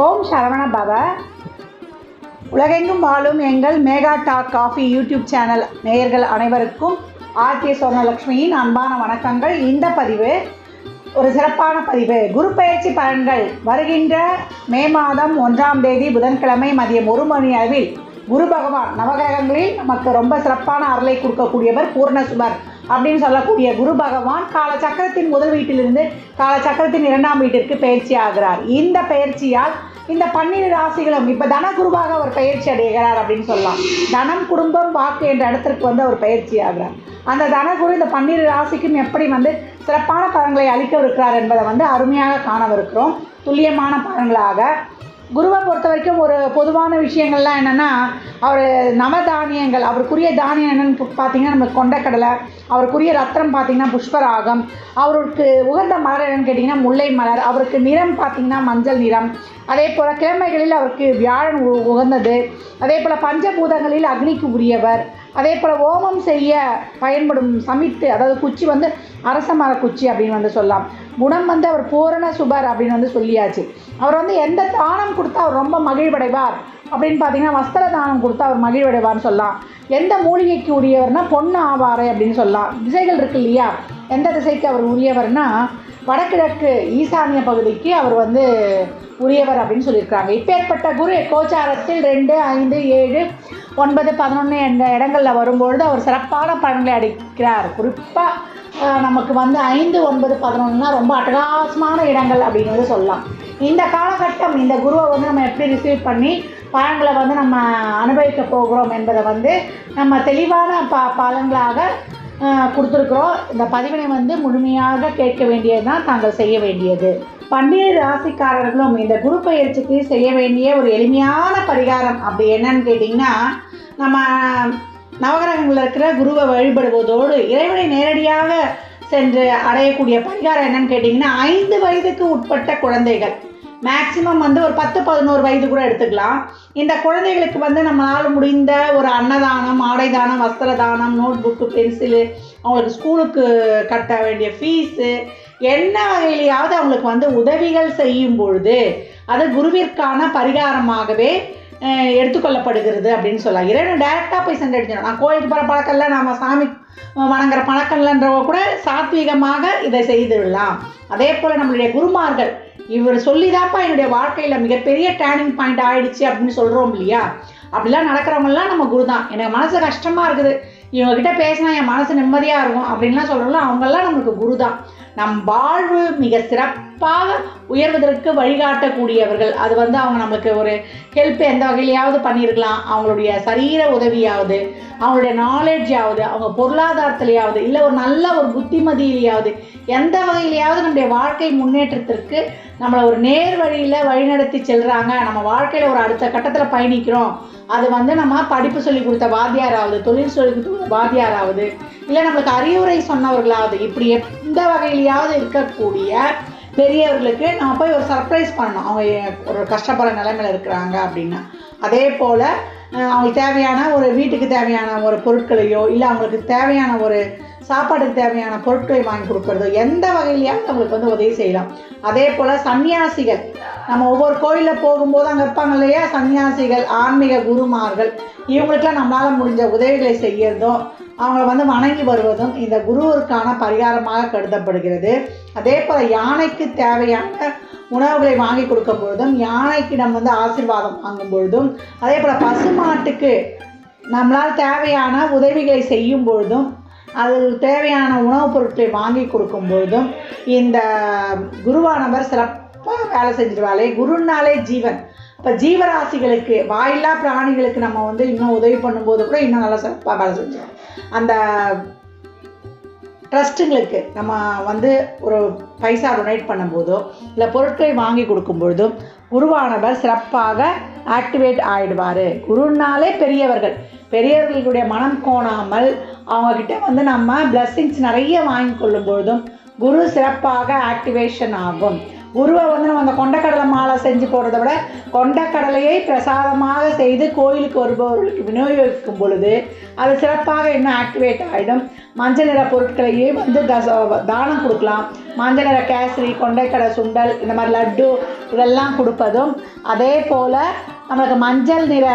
ஓம் சரவண பவ. உலகெங்கும் வாழும் எங்கள் mega talk coffee YouTube channel நேயர்கள் அனைவருக்கும் ஆர்கே சொர்ணலக்ஷ்மியின் அன்பான வணக்கங்கள். இந்த பதிவு ஒரு சிறப்பான பதிவு. குரு பயிற்சி பலன்கள். வருகின்ற மே மாதம் ஒன்றாம் தேதி புதன்கிழமை மதியம் ஒரு மணி அளவில் குரு பகவான் நவகிரகங்களில் நமக்கு ரொம்ப சிறப்பான அருளை கொடுக்கக்கூடியவர் பூர்ணசுபர். அப்படின்னு சொல்லக்கூடிய குரு பகவான் கால சக்கரத்தின் முதல் வீட்டிலிருந்து கால சக்கரத்தின் இரண்டாம் வீட்டிற்கு பயிற்சி ஆகிறார். இந்த பயிற்சியால் இந்த பன்னிரு ராசிகளும் இப்போ தன குருவாக அவர் பயிற்சி அடைகிறார் அப்படின்னு சொல்லலாம். தனம் குடும்பம் வாக்கு என்ற இடத்திற்கு வந்து அவர் பயிற்சி ஆகிறார். அந்த தனகுரு இந்த பன்னிரு ராசிக்கும் எப்படி வந்து சிறப்பான பலன்களை அளிக்கவிருக்கிறார் என்பதை வந்து அருமையாக காணவிருக்கிறோம். துல்லியமான பலன்களாக குருவை பொறுத்த வரைக்கும் ஒரு பொதுவான விஷயங்கள்லாம் என்னென்னா அவர் நவதானியங்கள் அவருக்குரிய தானியம் என்னென்னு பார்த்தீங்கன்னா நம்ம கொண்டக்கடலை அவருக்குரிய ரத்னம் பார்த்திங்கன்னா புஷ்பராகம் அவருக்கு உகந்த மலர் என்னன்னு கேட்டிங்கன்னா முல்லை மலர் அவருக்கு நிறம் பார்த்திங்கன்னா மஞ்சள் நிறம். அதே போல் கிழமைகளில் அவருக்கு வியாழன் உ- உகந்தது. அதே போல் பஞ்சபூதங்களில் அக்னிக்கு உரியவர். அதே போல் ஓமம் செய்ய பயன்படும் சமித்து அதாவது குச்சி வந்து அரச மர குச்சி அப்படின்னு வந்து சொல்லலாம். குணம் வந்து அவர் பூரண சுபர் அப்படின்னு வந்து சொல்லியாச்சு. அவர் வந்து எந்த தானம் கொடுத்தா அவர் ரொம்ப மகிழ்வடைவார்? அப்படின்னு பார்த்தீங்கன்னா வஸ்திர தானம் கொடுத்தா அவர் மகிழ்வடைவார்னு சொல்லலாம். எந்த மூலிகைக்கு உரியவர்னா பொண்ணு ஆவாரே அப்படின்னு சொல்லலாம். திசைகள் இருக்கு இல்லையா? எந்த திசைக்கு அவர் உரியவர்னா வடகிழக்கு ஈசானிய பகுதிக்கு அவர் வந்து உரியவர் அப்படின்னு சொல்லியிருக்காங்க இப்பேற்பட்ட குரு கோச்சாரத்தில் ரெண்டு ஐந்து ஏழு ஒன்பது பதினொன்று என்ற இடங்களில் வரும்பொழுது அவர் சிறப்பான பலன்களை அடிக்கிறார் குறிப்பாக நமக்கு வந்து ஐந்து ஒன்பது பதினொன்றுனா ரொம்ப அட்டகாசமான இடங்கள் அப்படின்னு வந்து சொல்லலாம். இந்த காலகட்டம் இந்த குருவை வந்து நம்ம எப்படி ரிசீவ் பண்ணி பலன்களை வந்து நம்ம அனுபவிக்க போகிறோம் என்பதை வந்து நம்ம தெளிவான ப பலன்களாக கொடுத்துருக்குறோம். இந்த பதிவினை வந்து முழுமையாக கேட்க வேண்டியது தான் தாங்கள் செய்ய வேண்டியது. பன்னிரு ராசிக்காரர்களும் இந்த குரு பயிற்சிக்கு செய்ய வேண்டிய ஒரு எளிமையான பரிகாரம் அப்படி என்னன்னு கேட்டிங்கன்னா நம்ம நவகிரகங்களில் இருக்கிற குருவை வழிபடுவதோடு இறைவனை நேரடியாக சென்று அடையக்கூடிய பரிகாரம் என்னன்னு கேட்டிங்கன்னா ஐந்து வயதுக்கு உட்பட்ட குழந்தைகள். மேக்சிமம் வந்து ஒரு பத்து பதினோரு வயது கூட எடுத்துக்கலாம். இந்த குழந்தைகளுக்கு வந்து நம்மளால் முடிந்த ஒரு அன்னதானம் ஆடை தானம் வஸ்திர தானம் நோட் புக்கு பென்சிலு அவங்களுக்கு ஸ்கூலுக்கு கட்ட வேண்டிய ஃபீஸு என்ன வகையிலையாவது அவங்களுக்கு வந்து உதவிகள் செய்யும் பொழுது அது குருவிற்கான பரிகாரமாகவே எடுத்துக்கொள்ளப்படுகிறது அப்படின்னு சொல்லலாம். இறைவன் டைரெக்டாக போய் சென்றடிச்சிடும் நான் கோயிலுக்கு போகிற பழக்கம் இல்லை நம்ம சாமி வணங்குற பழக்கம் இல்லைன்றவங்க கூட சாத்வீகமாக இதை செய்து விடலாம். அதே போல் நம்மளுடைய குருமார்கள் இவர் சொல்லிதாப்பா என்னுடைய வாழ்க்கையில் மிகப்பெரிய டேர்னிங் பாயிண்ட் ஆயிடுச்சு அப்படின்னு சொல்கிறோம் இல்லையா? அப்படிலாம் நடக்கிறவங்கலாம் நம்ம குரு தான் எனக்கு மனசு கஷ்டமாக இருக்குது. இவங்ககிட்ட பேசினா என் மனசு நிம்மதியாக இருக்கும். அப்படின்லாம் சொல்கிறோம்ல அவங்கெல்லாம் நம்மளுக்கு குரு தான் நம் வாழ்வு மிக சிறப்பு. கண்டிப்பாக உயர்வதற்கு வழிகாட்டக்கூடியவர்கள். அது வந்து அவங்க நம்மளுக்கு ஒரு ஹெல்ப் எந்த வகையிலையாவது பண்ணியிருக்கலாம். அவங்களுடைய சரீர உதவியாவது அவங்களுடைய நாலேஜாவது அவங்க பொருளாதாரத்திலேயாவது இல்லை ஒரு நல்ல ஒரு புத்திமதியிலையாவது எந்த வகையிலையாவது நம்முடைய வாழ்க்கை முன்னேற்றத்திற்கு நம்மளை ஒரு நேர் வழியில் வழிநடத்தி செல்கிறாங்க நம்ம வாழ்க்கையில் ஒரு அடுத்த கட்டத்தில் பயணிக்கிறோம். அது வந்து நம்ம படிப்பு சொல்லி கொடுத்த வாத்தியாராவது தொழில் சொல்லி கொடுத்த வாத்தியாராவது இல்லை நம்மளுக்கு அறிவுரை சொன்னவர்களாவது இப்படி எந்த வகையிலையாவது இருக்கக்கூடிய பெரியவர்களுக்கு நம்ம போய் ஒரு சர்ப்ரைஸ் பண்ணணும். அவங்க ஒரு கஷ்டப்படுற நிலைமையில் இருக்கிறாங்க அப்படின்னா. அதே போல் அவங்களுக்கு தேவையான ஒரு வீட்டுக்கு தேவையான ஒரு பொருட்களையோ இல்லை அவங்களுக்கு தேவையான ஒரு சாப்பாட்டுக்கு தேவையான பொருட்களை வாங்கி கொடுக்கறதோ எந்த வகையிலையாவது நம்மளுக்கு வந்து உதவி செய்யலாம். அதே போல் சன்னியாசிகள் நம்ம ஒவ்வொரு கோயிலில் போகும்போது அங்கே இருப்பாங்க இல்லையா? சன்னியாசிகள் ஆன்மீக குருமார்கள். இவங்களுக்கெல்லாம் நம்மளால் முடிஞ்ச உதவிகளை செய்யறதும் அவங்கள வந்து வணங்கி வருவதும் இந்த குருவிற்கான பரிகாரமாக கருதப்படுகிறது. அதே போல் யானைக்கு தேவையான உணவுகளை வாங்கி கொடுக்கும் பொழுதும் யானைக்கிடம் வந்து ஆசிர்வாதம் வாங்கும் பொழுதும் அதே போல் பசுமாட்டுக்கு நம்மளால் தேவையான உதவிகளை செய்யும் பொழுதும் அதுக்கு தேவையான உணவுப் பொருட்களை வாங்கி கொடுக்கும் பொழுதும் இந்த குருவானவர் சிறப்பாக வேலை செஞ்சிருவாளே. குருனாலே ஜீவன். இப்போ ஜீவராசிகளுக்கு வாயில்லா பிராணிகளுக்கு நம்ம வந்து இன்னும் உதவி பண்ணும்போது கூட இன்னும் நல்லா சிறப்பாக வேலை செஞ்சோம் அந்த ட்ரஸ்ட்டுங்களுக்கு நம்ம வந்து ஒரு பைசா டொனேட் பண்ணும்போதோ இல்லை பொருட்களை வாங்கி கொடுக்கும் பொழுதும் குருவானவர் சிறப்பாக ஆக்டிவேட் ஆகிடுவார் குருனாலே பெரியவர்கள். பெரியவர்களுடைய மனம் கோணாமல் அவங்கக்கிட்ட வந்து நம்ம பிளஸ்ஸிங்ஸ் நிறைய வாங்கி கொள்ளும் பொழுதும் குரு சிறப்பாக ஆக்டிவேஷன் ஆகும். குருவை வந்து நம்ம அந்த கொண்டக்கடலை மாலை செஞ்சு போடுறத விட கொண்டக்கடலையை பிரசாதமாக செய்து கோயிலுக்கு வருபவர்களுக்கு விநியோகிக்கும் பொழுது அது சிறப்பாக இன்னும் ஆக்டிவேட் ஆகிடும் மஞ்சள் நிற பொருட்களையே வந்து தச தானம் கொடுக்கலாம். மஞ்சள் நிற கேசரி கொண்டைக்கடை சுண்டல் இந்த மாதிரி லட்டு இதெல்லாம் கொடுப்பதும் அதே போல் நம்மளுக்கு மஞ்சள் நிற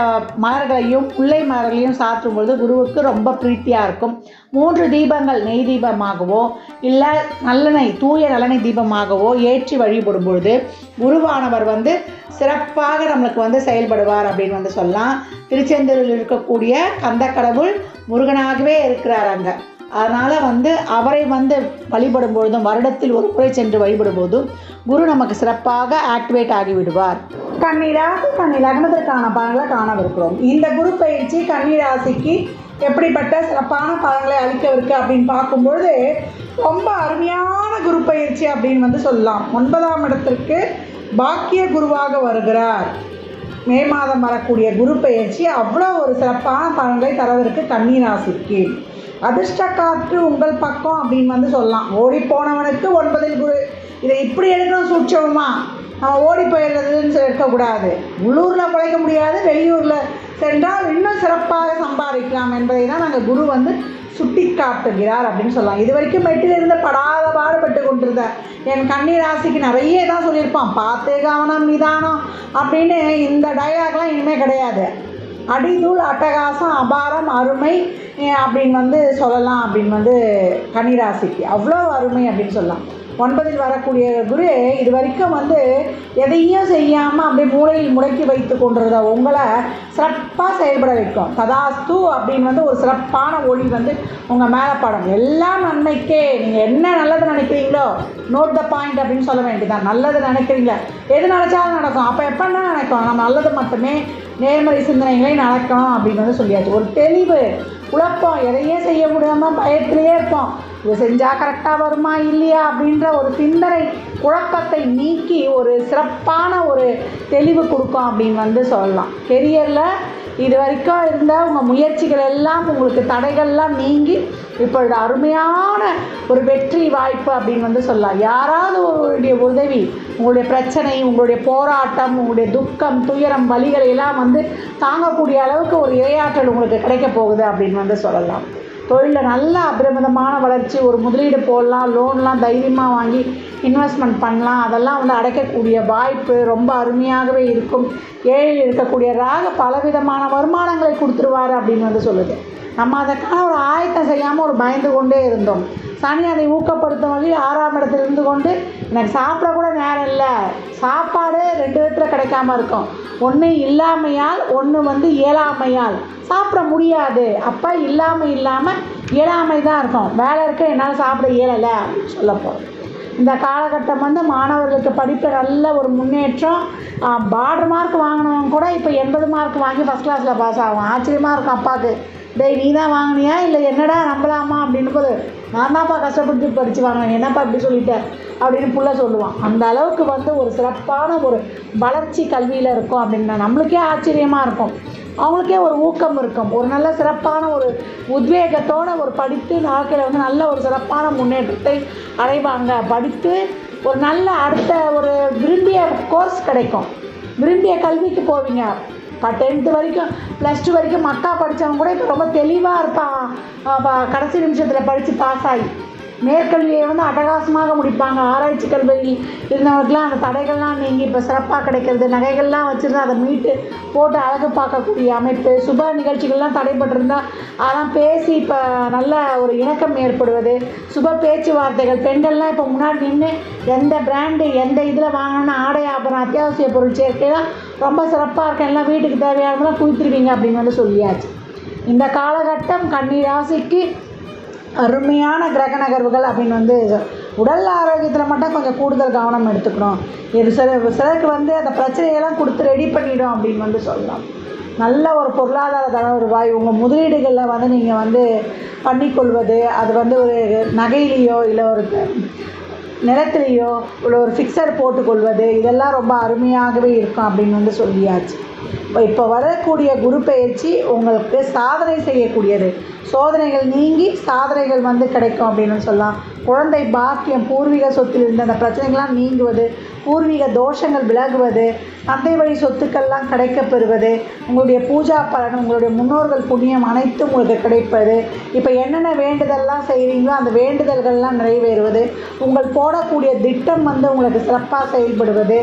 மலர்களையும் முல்லை மலர்களையும் சாற்றும் பொழுது குருவுக்கு ரொம்ப பிரீத்தியாக இருக்கும். மூன்று தீபங்கள் நெய் தீபமாகவோ இல்லை நல்லெண்ணெய் தூய நல்லெண்ணெய் தீபமாகவோ ஏற்றி வழிபடும் பொழுது குருவானவர் வந்து சிறப்பாக நம்மளுக்கு வந்து செயல்படுவார் அப்படின்னு வந்து சொல்லலாம். திருச்செந்தூரில் இருக்கக்கூடிய கந்த கடவுள் முருகனாகவே இருக்கிறார் அங்கே. அதனால் வந்து அவரை வந்து வழிபடும் பொழுதும் வருடத்தில் ஒரு முறை சென்று வழிபடும் போதும் குரு நமக்கு சிறப்பாக ஆக்டிவேட் ஆகிவிடுவார் கன்னிராசி கன்னி லக்னத்திற்கான பலன்களை காணவிருக்கிறோம். இந்த குரு பயிற்சி கன்னிராசிக்கு எப்படிப்பட்ட சிறப்பான பலன்களை அளிக்கவிருக்கு அப்படின்னு பார்க்கும்பொழுது ரொம்ப அருமையான குரு பயிற்சி அப்படின்னு வந்து சொல்லலாம். ஒன்பதாம் இடத்திற்கு பாக்கிய குருவாக வருகிறார். மே மாதம் வரக்கூடிய குரு பயிற்சி அவ்வளோ ஒரு சிறப்பான பலன்களை தரவிருக்கு கன்னிராசிக்கு. அதிர்ஷ்ட காற்று உங்கள் பக்கம் அப்படின்னு வந்து சொல்லலாம். ஓடி போனவனுக்கு ஒன்பதில் குரு. இதை இப்படி எடுக்கணும் சூட்சமா ஓடி போயிடுறதுன்னு இருக்கக்கூடாது. உள்ளூரில் பிழைக்க முடியாது வெளியூரில் சென்றால் இன்னும் சிறப்பாக சம்பாதிக்கலாம் என்பதை தான் நாங்கள் குரு வந்து சுட்டி காட்டுகிறார் அப்படின்னு சொல்லலாம் இது வரைக்கும் மெட்டில் இருந்து படாத பாடுபட்டு கொண்டிருந்த என் கன்னி ராசிக்கு நிறைய தான் சொல்லியிருப்பான். பார்த்து கவனம் நிதானம் அப்படின்னு இந்த டயலாக்லாம் இனிமேல் கிடையாது. அடிதூள் அட்டகாசம் அபாரம் அருமை அப்படின்னு வந்து சொல்லலாம் அப்படின்னு வந்து கன்னிராசிக்கு. அவ்வளோ அருமை அப்படின்னு சொல்லலாம். ஒன்பதில் வரக்கூடிய குரு இது வரைக்கும் வந்து எதையும் செய்யாமல் அப்படியே மூளையில் முடக்கி வைத்து கொண்டிருந்த உங்களை சிறப்பாக செயல்பட வைக்கும். ததாஸ்து அப்படின்னு வந்து ஒரு சிறப்பான ஒளி வந்து உங்கள் மேலே படம். எல்லாம் நன்மைக்கே நீங்கள் என்ன நல்லது நினைக்கிறீங்களோ நோட் த பாயிண்ட் அப்படின்னு சொல்ல வேண்டியதான் நல்லது நினைக்கிறீங்களா. எது நினச்சாலும் நடக்கும். அப்போ எப்போன்னா நினைக்கும் நம்ம நல்லது மட்டுமே நேர்மறை சிந்தனைகளே நடக்கணும் அப்படின்னு வந்து சொல்லியாச்சு. ஒரு தெளிவு குழப்பம் எதையே செய்ய முடியாமல் பயத்திலேயே இருப்போம். இது செஞ்சால் கரெக்டாக வருமா இல்லையா அப்படின்ற ஒரு சிந்தனை குழப்பத்தை நீக்கி ஒரு சிறப்பான ஒரு தெளிவு கொடுக்கும் அப்படின்னு வந்து சொல்லலாம். கெரியரில் இது வரைக்கும் இருந்த உங்கள் முயற்சிகள் எல்லாம் உங்களுக்கு தடைகள்லாம் நீங்கி இப்பொழுது அருமையான ஒரு வெற்றி வாய்ப்பு அப்படின்னு வந்து சொல்லலாம். யாராவது உங்களுடைய உதவி உங்களுடைய பிரச்சனை உங்களுடைய போராட்டம் உங்களுடைய துக்கம் துயரம் வலிகளை எல்லாம் வந்து தாங்கக்கூடிய அளவுக்கு ஒரு இரையாற்றல் உங்களுக்கு கிடைக்க போகுது அப்படின்னு வந்து சொல்லலாம். தொழிலில் நல்ல அபிரமிதமான வளர்ச்சி ஒரு முதலீடு போடலாம் லோன்லாம் தைரியமாக வாங்கி இன்வெஸ்ட்மெண்ட் பண்ணலாம். அதெல்லாம் வந்து அடைக்கக்கூடிய வாய்ப்பு ரொம்ப அருமையாகவே இருக்கும். ஏழில் இருக்கக்கூடிய ராக பலவிதமான வருமானங்களை கொடுத்துருவாரு அப்படின்னு வந்து சொல்லுது. நம்ம அதற்கான ஒரு ஆயத்தம் செய்யாமல் ஒரு பயந்து கொண்டே இருந்தோம். சனி அதை ஊக்கப்படுத்தும் வழி ஆறாம் இடத்துல இருந்து கொண்டு எனக்கு சாப்பிட கூட நேரம் இல்லை. சாப்பாடு ரெண்டு விதத்தில் கிடைக்காம இருக்கும். ஒன்று இல்லாமையால் ஒன்று வந்து இயலாமையால். சாப்பிட முடியாது. அப்போ இல்லாமல் இல்லாமல் இயலாமை தான் இருக்கும். வேலை இருக்க என்னால் சாப்பிட இயலலை அப்படின்னு சொல்ல போகிறோம் இந்த காலகட்டம் வந்து மாணவர்களுக்கு படிப்பில் நல்ல ஒரு முன்னேற்றம். பார்டர் மார்க் வாங்கினவங்க கூட இப்போ எண்பது மார்க் வாங்கி ஃபஸ்ட் கிளாஸில் பாஸ் ஆகும். ஆச்சரியமாக இருக்கும் அப்பாவுக்கு. டேய் நீ தான் வாங்கினியா? இல்லை என்னடா நம்பலாமா? அப்படின்னு போது நான் தான்ப்பா கஷ்டப்பட்டு படித்து வாங்கினேன். என்னப்பா இப்படி சொல்லிட்டேன் அப்படின்னு புள்ள சொல்லுவான். அந்த அளவுக்கு வந்து ஒரு சிறப்பான ஒரு வளர்ச்சி கல்வியில் இருக்கும் அப்படின்னா நம்மளுக்கே ஆச்சரியமாக இருக்கும். அவங்களுக்கே ஒரு ஊக்கம் இருக்கும். ஒரு நல்ல சிறப்பான ஒரு உத்வேகத்தோடு ஒரு படித்து வாழ்க்கையில் வந்து நல்ல ஒரு சிறப்பான முன்னேற்றத்தை அடைவாங்க. படித்து ஒரு நல்ல அடுத்த ஒரு விரும்பிய கோர்ஸ் கிடைக்கும். விரும்பிய கல்விக்கு போவீங்க. இப்போ டென்த்து வரைக்கும் ப்ளஸ் டூ வரைக்கும் மக்கா படித்தவங்க கூட இப்போ ரொம்ப தெளிவாக இருப்பான். கடைசி நிமிஷத்தில் படித்து பாஸ் ஆகி. மேற்கல்வியை வந்து அட்டகாசமாக முடிப்பாங்க. ஆராய்ச்சி கல்வி இருந்தவங்களுக்குலாம் அந்த தடைகள்லாம் நீங்கள் இப்போ சிறப்பாக கிடைக்கிறது நகைகள்லாம் வச்சுருந்தா அதை மீட்டு போட்டு அழகு பார்க்கக்கூடிய அமைப்பு சுப நிகழ்ச்சிகள்லாம் தடைபட்டிருந்தால் அதெல்லாம் பேசி இப்போ நல்ல ஒரு இணக்கம் ஏற்படுவது சுப பேச்சுவார்த்தைகள் பெண்கள்லாம் இப்போ முன்னாடி நின்று எந்த பிராண்டு எந்த இதில் வாங்கணும்னு ஆடை ஆபரணம் அத்தியாவசிய பொருள் சேர்க்கையெல்லாம் ரொம்ப சிறப்பாக இருக்கும் எல்லாம் வீட்டுக்கு தேவையானதெல்லாம் குவித்துருவீங்க அப்படின்னு வந்து சொல்லியாச்சு. இந்த காலகட்டம் கன்னி ராசிக்கு அருமையான கிரக நகர்வுகள் அப்படின்னு வந்து உடல் ஆரோக்கியத்தில் மட்டும் கொஞ்சம் கூடுதல் கவனம் எடுத்துக்கணும். இது சில சிலருக்கு வந்து அந்த பிரச்சனையெல்லாம் கொடுத்து ரெடி பண்ணிடும் அப்படின்னு வந்து சொல்லலாம். நல்ல ஒரு பொருளாதார தன உங்கள் முதலீடுகளில் வந்து நீங்கள் வந்து பண்ணிக்கொள்வது. அது வந்து ஒரு நகையிலேயோ இல்லை ஒரு நிலத்திலேயோ இல்லை ஒரு ஃபிக்ஸர் போட்டுக்கொள்வது இதெல்லாம் ரொம்ப அருமையாகவே இருக்கும் அப்படின்னு வந்து சொல்லியாச்சு. இப்போ வரக்கூடிய குரு பயிற்சி உங்களுக்கு சாதனை செய்யக்கூடியது. சோதனைகள் நீங்கி சாதனைகள் வந்து கிடைக்கும் அப்படின்னு சொல்லலாம். குழந்தை பாக்கியம் பூர்வீக சொத்தில் இருந்த அந்த பிரச்சனைகள்லாம் நீங்குவது பூர்வீக தோஷங்கள் விலகுவது தந்தை வழி சொத்துக்கள்லாம் கிடைக்கப்பெறுவது உங்களுடைய பூஜா பலன் உங்களுடைய முன்னோர்கள் புண்ணியம் அனைத்தும் உங்களுக்கு கிடைப்பது. இப்போ என்னென்ன வேண்டுதல்லாம் செய்கிறீங்களோ அந்த வேண்டுதல்கள்லாம் நிறைவேறுவது. உங்கள் போடக்கூடிய திட்டம் வந்து உங்களுக்கு சிறப்பாக செயல்படுவது.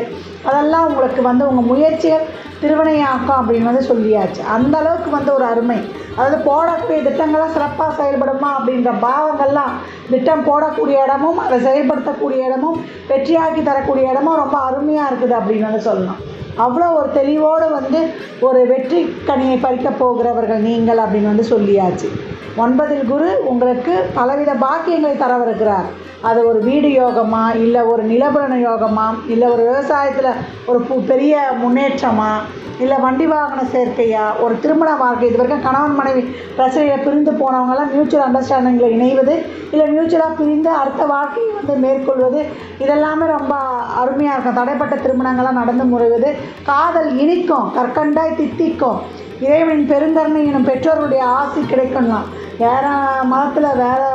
அதெல்லாம் உங்களுக்கு வந்து உங்கள் முயற்சிகள் திருவினையாக்கும் அப்படின்னு வந்து சொல்லியாச்சு. அந்த அளவுக்கு வந்து ஒரு அருமை. அதாவது போடக்கூடிய திட்டங்கள்லாம் சிறப்பாக செயல்படுமா அப்படின்ற பாவங்கள்லாம் திட்டம் போடக்கூடிய இடமும் அதை செயல்படுத்தக்கூடிய இடமும் வெற்றியாக்கி தரக்கூடிய இடமும் ரொம்ப அருமையாக இருக்குது அப்படின்னு வந்து சொல்லலாம். அவ்வளோ ஒரு தெளிவோடு வந்து ஒரு வெற்றி கனியை பறிக்கப் போகிறவர்கள் நீங்கள் அப்படின்னு வந்து சொல்லியாச்சு. ஒன்பதில் குரு உங்களுக்கு பலவித பாக்கியங்களை தரவிருக்கிறார். அது ஒரு வீடு யோகமா இல்லை ஒரு நிலபுரண யோகமா இல்லை ஒரு விவசாயத்தில் ஒரு பு பெரிய முன்னேற்றமா இல்லை வண்டி வாகன சேர்க்கையா ஒரு திருமண வாழ்க்கை. இது வரைக்கும் கணவன் மனைவி பிரச்சனையில் பிரிந்து போனவங்களாம் மியூச்சுவல் அண்டர்ஸ்டாண்டிங்கில் இணைவது இல்லை மியூச்சுவலாக பிரிந்து அடுத்த வாழ்க்கையை வந்து மேற்கொள்வது இதெல்லாமே ரொம்ப அருமையாக இருக்கும். தடைப்பட்ட திருமணங்கள்லாம் நடந்து முறைவது காதல் இனிக்கும் கற்கண்டாய் தித்திக்கும். இறைவனின் பெருங்கருணை எனும் பெற்றோர்களுடைய ஆசி கிடைக்கும்லாம். வேறு மதத்தில் வேறு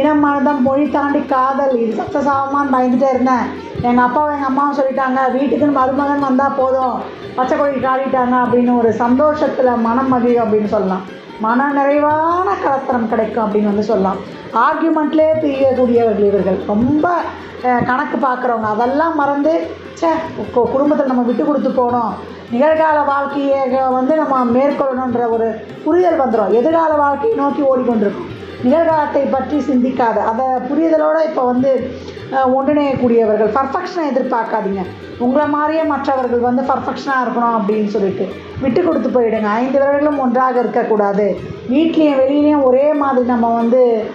இனம் மனதம் மொழி தாண்டி காதல் இது சக்ஸஸ் பயந்துட்டே இருந்தேன். எங்கள் அப்பாவும் எங்கள் அம்மாவும் சொல்லிட்டாங்க வீட்டுக்குன்னு மருமகன் வந்தால் போதும். பச்சை கொடி காட்டிட்டாங்க அப்படின்னு ஒரு சந்தோஷத்தில் மனம் மகிழும் அப்படின்னு சொல்லலாம். மன நிறைவான கலத்தனம் கிடைக்கும் அப்படின்னு வந்து சொல்லலாம். ஆர்கியூமெண்ட்லேயே தெரியக்கூடியவர்கள் இவர்கள். ரொம்ப கணக்கு பார்க்குறவங்க. அதெல்லாம் மறந்து ச்சே கு- குடும்பத்தில் நம்ம விட்டு கொடுத்து போகணும் நிகழ்கால வாழ்க்கையை வந்து நம்ம மேற்கொள்ளணுன்ற ஒரு புரிதல் வந்துடும் எதிர்கால வாழ்க்கையை நோக்கி ஓடிக்கொண்டிருக்கும். நிகழ்காலத்தை பற்றி சிந்திக்காத. அதை புரிதலோடு இப்போ வந்து ஒன்றிணையக்கூடியவர்கள் பர்ஃபெக்ஷனை எதிர்பார்க்காதீங்க. உங்களை மாதிரியே மற்றவர்கள் வந்து பர்ஃபெக்ஷனாக இருக்கணும் அப்படின்னு சொல்லிட்டு. விட்டு கொடுத்து போயிடுங்க. ஐந்து விரல்களும் ஒன்றாக இருக்கக்கூடாது. வீட்லேயும் வெளியிலையும் ஒரே மாதிரி நம்ம வந்து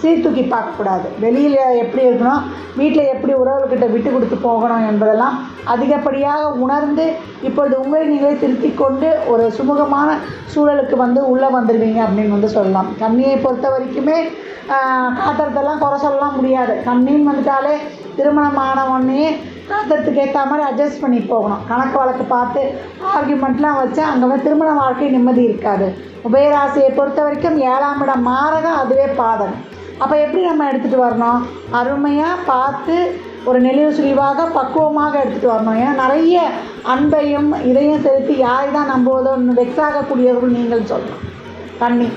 சீர்தூக்கி பார்க்கக்கூடாது. வெளியில் எப்படி இருக்கணும் வீட்டில் எப்படி உறவுகிட்ட விட்டு கொடுத்து போகணும் என்பதெல்லாம் அதிகப்படியாக உணர்ந்து இப்பொழுது உங்களை நீங்களே திருத்திக் கொண்டு ஒரு சுமூகமான சூழலுக்கு வந்து உள்ளே வந்துடுவீங்க அப்படின்னு வந்து சொல்லலாம். கண்ணியை பொறுத்த வரைக்குமே காத்திரத்தெல்லாம் குறை சொல்லலாம் முடியாது. கண்ணின்னு வந்துட்டாலே திருமணம் ஆனவொடனே காத்திரத்துக்கு ஏற்ற மாதிரி அட்ஜஸ்ட் பண்ணி போகணும். கணக்கு வழக்கு பார்த்து ஆர்கியூமெண்ட்லாம் வச்சு அங்கே வந்து திருமண வாழ்க்கை நிம்மதி இருக்காது. உபயராசியை பொறுத்த வரைக்கும் ஏழாம் இடம் மாறகம் அதுவே பாதகம். அப்போ எப்படி நம்ம எடுத்துகிட்டு வரணும்? அருமையாக பார்த்து ஒரு நெளிவு சுழிவாக பக்குவமாக எடுத்துகிட்டு வரணும். ஏன்னா நிறைய அன்பையும் இதையும் செலுத்தி யாரை தான் நம்புவதோ வெக்ஸாகக்கூடியவர்கள் நீங்கள் சொல்லணும். கண்ணி.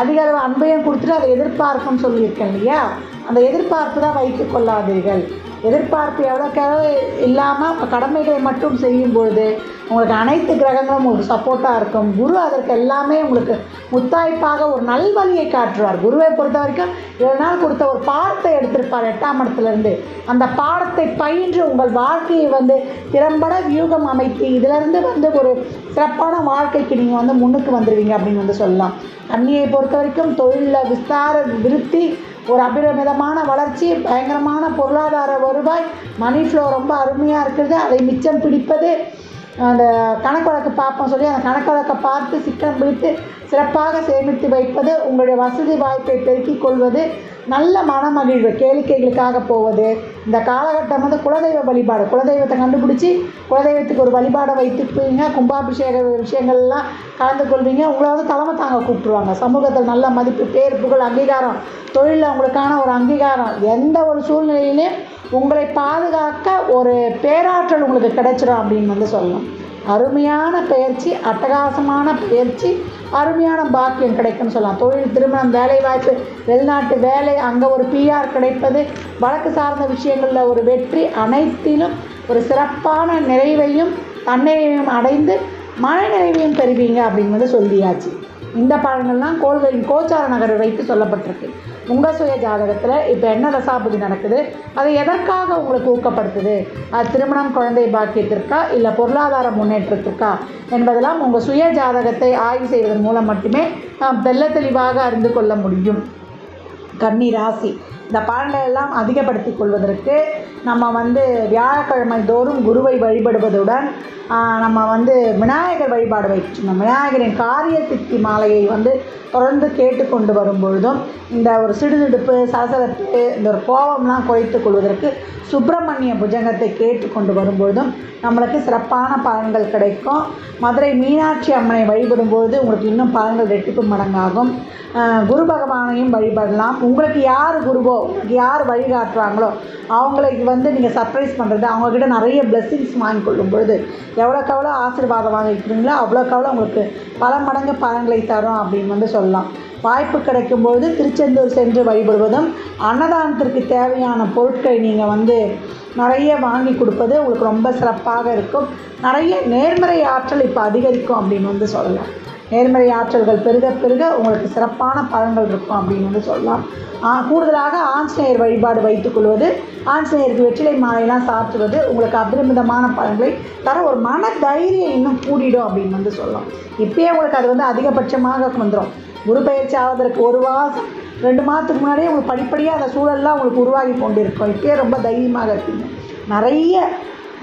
அதிக அளவு அன்பையும் கொடுத்துட்டு அதை எதிர்பார்ப்புன்னு சொல்லியிருக்கேன் இல்லையா? அந்த எதிர்பார்ப்பு தான் வைத்து கொள்ளாதீர்கள். எதிர்பார்ப்பு எவ்வளோக்கெவ்வளோ இல்லாமல் கடமைகளை மட்டும் செய்யும் பொழுது உங்களுக்கு அனைத்து கிரகங்களும் உங்களுக்கு சப்போர்ட்டாக இருக்கும். குரு அதற்கு எல்லாமே உங்களுக்கு முத்தாய்ப்பாக ஒரு நல்வழியை காட்டுவார். குருவை பொறுத்த வரைக்கும் ஏழு நாள் கொடுத்த ஒரு பாடத்தை எடுத்திருப்பார் எட்டாம் இடத்துலேருந்து. அந்த பாடத்தை பயின்று உங்கள் வாழ்க்கையை வந்து திறம்பட வியூகம் அமைத்து இதிலிருந்து வந்து ஒரு சிறப்பான வாழ்க்கைக்கு நீங்கள் வந்து முன்னுக்கு வந்துடுவீங்க அப்படின்னு வந்து சொல்லலாம். கன்னியை பொறுத்த வரைக்கும் தொழிலில் விஸ்தார விருத்தி ஒரு அபிரமிதமான வளர்ச்சி பயங்கரமான பொருளாதார வருவாய் மணி ஃப்ளோ ரொம்ப அருமையாக இருக்குது. அதை மிச்சம் பிடிப்பது அந்த கணக்கு வழக்கு பார்ப்போம் சொல்லி அந்த கணக்கு வழக்கை பார்த்து சிக்கனம் பிடித்து சிறப்பாக சேமித்து வைப்பது உங்களுடைய வசதி வாய்ப்பை பெருக்கிக் கொள்வது நல்ல மனமகிழ்வு கேளிக்கைகளுக்காக போவது. இந்த காலகட்டம் வந்து குலதெய்வ வழிபாடு. குலதெய்வத்தை கண்டுபிடிச்சி குலதெய்வத்துக்கு ஒரு வழிபாடை வைத்துப்பீங்க கும்பாபிஷேக விஷயங்கள்லாம் கலந்து கொள்வீங்க. உங்களை வந்து தலைமை தாங்க கூப்பிட்ருவாங்க சமூகத்தில் நல்ல மதிப்பு பேர் புகழ் அங்கீகாரம் தொழிலில் உங்களுக்கான ஒரு அங்கீகாரம் எந்த ஒரு சூழ்நிலையிலையும் உங்களை பாதுகாக்க ஒரு பேராற்றல் உங்களுக்கு கிடைச்சிடும் அப்படின்னு வந்து சொல்லணும். அருமையான பயிற்சி அட்டகாசமான பயிற்சி அருமையான பாக்கியம் கிடைக்கும்னு சொல்லலாம். தொழில் திருமணம் வேலை வாய்ப்பு வெளிநாட்டு வேலை அங்கே ஒரு பிஆர் கிடைப்பது வழக்கு சார்ந்த விஷயங்களில் ஒரு வெற்றி அனைத்திலும் ஒரு சிறப்பான நிறைவையும் தன்னிறைவையும் அடைந்து மன நிறைவையும் பெறுவீங்க அப்படின்னு வந்து சொல்லியாச்சு. இந்த பாடங்கள்லாம் கோள்களின் கோச்சார நகரை வைத்து சொல்லப்பட்டிருக்கு. உங்கள் சுய ஜாதகத்தில் இப்போ என்ன தசாபதி நடக்குது? அது எதற்காக உங்களுக்கு ஊக்கப்படுத்துது? அது திருமணம் குழந்தை பாக்கியத்திற்கா இல்லை பொருளாதார முன்னேற்றத்திற்கா என்பதெல்லாம் உங்கள் சுய ஜாதகத்தை ஆய்வு செய்வதன் மூலம் மட்டுமே நாம் தெல்ல தெளிவாக அறிந்து கொள்ள முடியும். கன்னி ராசி. இந்த பலன்களை எல்லாம் அதிகப்படுத்திக் கொள்வதற்கு நம்ம வந்து வியாழக்கிழமை தோறும் குருவை வழிபடுவதுடன் நம்ம வந்து விநாயகர் வழிபாடு வைக்கணும். விநாயகரின் காரிய சித்தி மாலையை வந்து தொடர்ந்து கேட்டுக்கொண்டு வரும்பொழுதும் இந்த ஒரு சிடுதிடுப்பு சலசலப்பு இந்த ஒரு கோபம்லாம் குறைத்து கொள்வதற்கு சுப்பிரமணிய புஜங்கத்தை கேட்டுக்கொண்டு வரும்பொழுதும் நம்மளுக்கு சிறப்பான பலன்கள் கிடைக்கும். மதுரை மீனாட்சி அம்மனை வழிபடும்போது உங்களுக்கு இன்னும் பலன்கள் ரெட்டிப்பு மடங்காகும். குரு பகவானையும் வழிபடலாம். உங்களுக்கு யார் குருவோ யார் வழிகாட்டுறாங்களோ அவங்களுக்கு வந்து நீங்கள் சர்ப்ரைஸ் பண்ணுறது அவங்கக்கிட்ட நிறைய பிளெஸ்ஸிங்ஸ் வாங்கி கொள்ளும் பொழுது எவ்வளோக்கு எவ்வளோ ஆசீர்வாதம் வாங்கிக்கிறீங்களோ அவ்வளோக்கு அவ்வளோ உங்களுக்கு பல மடங்கு பலன்களை தரும் அப்படின்னு வந்து சொல்லலாம். வாய்ப்பு கிடைக்கும்போது திருச்செந்தூர் சென்று வழிபடுவதும் அன்னதானத்திற்கு தேவையான பொருட்களை நீங்கள் வந்து நிறைய வாங்கி கொடுப்பது உங்களுக்கு ரொம்ப சிறப்பாக இருக்கும். நிறைய நேர்மறை ஆற்றல் இப்போ அதிகரிக்கும் அப்படின்னு வந்து சொல்லலாம். நேர்மறை ஆற்றல்கள் பெருக பெருக உங்களுக்கு சிறப்பான பலன்கள் இருக்கும் அப்படின்னு வந்து சொல்லலாம். கூடுதலாக ஆஞ்சநேயர் வழிபாடு வைத்துக்கொள்வது ஆஞ்சநேயருக்கு வெற்றிலை மாலையெல்லாம் சாப்பிடுவது உங்களுக்கு அபரிமிதமான பலன்களை தர ஒரு மன தைரியம் இன்னும் கூடிடும் அப்படின்னு வந்து சொல்லலாம். இப்பயே உங்களுக்கு அது வந்து அதிகபட்சமாக வந்துடும் குரு பயிற்சி ஆவதற்கு ஒரு மாதம் ரெண்டு மாதத்துக்கு முன்னாடியே உங்களுக்கு படிப்படியாக அந்த சூழல்லாம் உங்களுக்கு உருவாகி கொண்டிருக்கும். இப்பயே ரொம்ப தைரியமாக இருப்பீங்க. நிறைய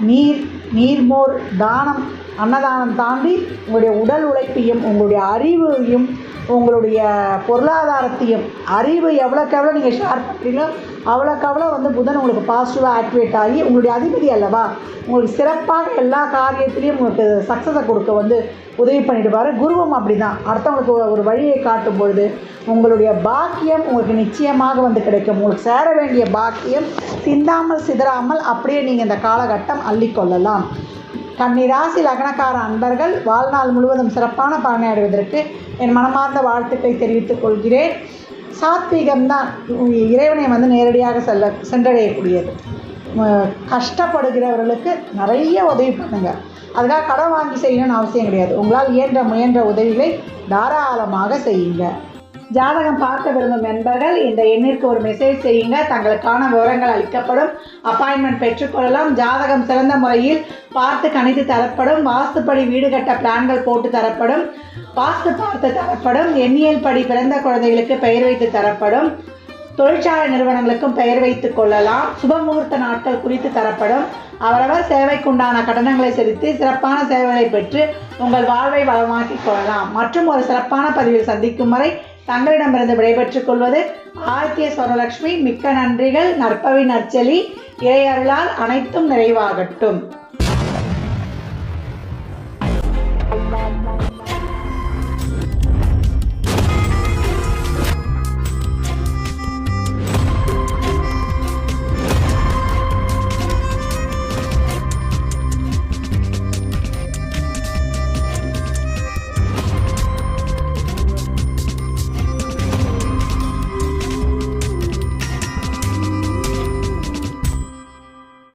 நீர் நீர்மோர் தானம் அன்னதானம் தாண்டி உங்களுடைய உடல் உழைப்பையும் உங்களுடைய அறிவையும் உங்களுடைய பொருளாதாரத்தையும் அறிவு எவ்வளோக்கு எவ்வளோ நீங்கள் ஷேர் பண்ணுறீங்களோ அவ்வளோக்கு அவ்வளோ வந்து புதன் உங்களுக்கு பாசிட்டிவாக ஆக்டிவேட் ஆகி உங்களுடைய அதிபதி அல்லவா? உங்களுக்கு சிறப்பாக எல்லா காரியத்திலையும் உங்களுக்கு சக்ஸஸை கொடுக்க வந்து உதவி பண்ணிடுவார். குருவும் அப்படி தான் அடுத்தவங்களுக்கு ஒரு- ஒரு வழியை காட்டும் பொழுது உங்களுடைய பாக்கியம் உங்களுக்கு நிச்சயமாக வந்து கிடைக்கும். உங்களுக்கு சேர வேண்டிய பாக்கியம் சிந்தாமல் சிதறாமல் அப்படியே நீங்கள் இந்த காலகட்டம் அள்ளிக்கொள்ளலாம் கன்னிராசி லக்னக்கார அன்பர்கள் வாழ்நாள் முழுவதும் சிறப்பான பலனை அடைவதற்கு என் மனமார்ந்த வாழ்த்துக்களை தெரிவித்துக் கொள்கிறேன். சாத்வீகம்தான் இறைவனை வந்து நேரடியாக செல்ல சென்றடையக்கூடியது. கஷ்டப்படுகிறவர்களுக்கு நிறைய உதவி பண்ணுங்கள் அதுக்காக கடன் வாங்கி செய்யணும்னு அவசியம் கிடையாது. உங்களால் இயன்ற முயன்ற உதவிகளை தாராளமாக செய்யுங்க. ஜாதகம் பார்க்க விரும்பும் நண்பர்கள் இந்த எண்ணிற்கு ஒரு மெசேஜ் செய்யுங்க. தங்களுக்கான விவரங்கள் அளிக்கப்படும். அப்பாயின்மெண்ட் பெற்றுக்கொள்ளலாம் ஜாதகம் சிறந்த முறையில் பார்த்து கணித்து தரப்படும். வாஸ்துப்படி வீடு கட்ட பிளான்கள் போட்டு தரப்படும். வாஸ்து பார்த்து தரப்படும். எண்ணியல் படி பிறந்த குழந்தைகளுக்கு பெயர் வைத்து தரப்படும். தொழிற்சாலை நிறுவனங்களுக்கும் பெயர் வைத்துக் கொள்ளலாம். சுபமுகூர்த்த நாட்கள் குறித்து தரப்படும். அவரவர் சேவைக்குண்டான கட்டணங்களை செலுத்தி சிறப்பான சேவைகளை பெற்று உங்கள் வாழ்வை வளமாக்கிக் கொள்ளலாம். மற்றும் ஒரு சிறப்பான பதிவில் சந்திக்கும் வரை தங்களிடமிருந்து விடைபெற்றுக் கொள்வது ஆர்த்திய சொரலட்சுமி. மிக்க நன்றிகள். நற்பவி நற்செலி. இறையருளால் அனைத்தும் நிறைவாகட்டும்.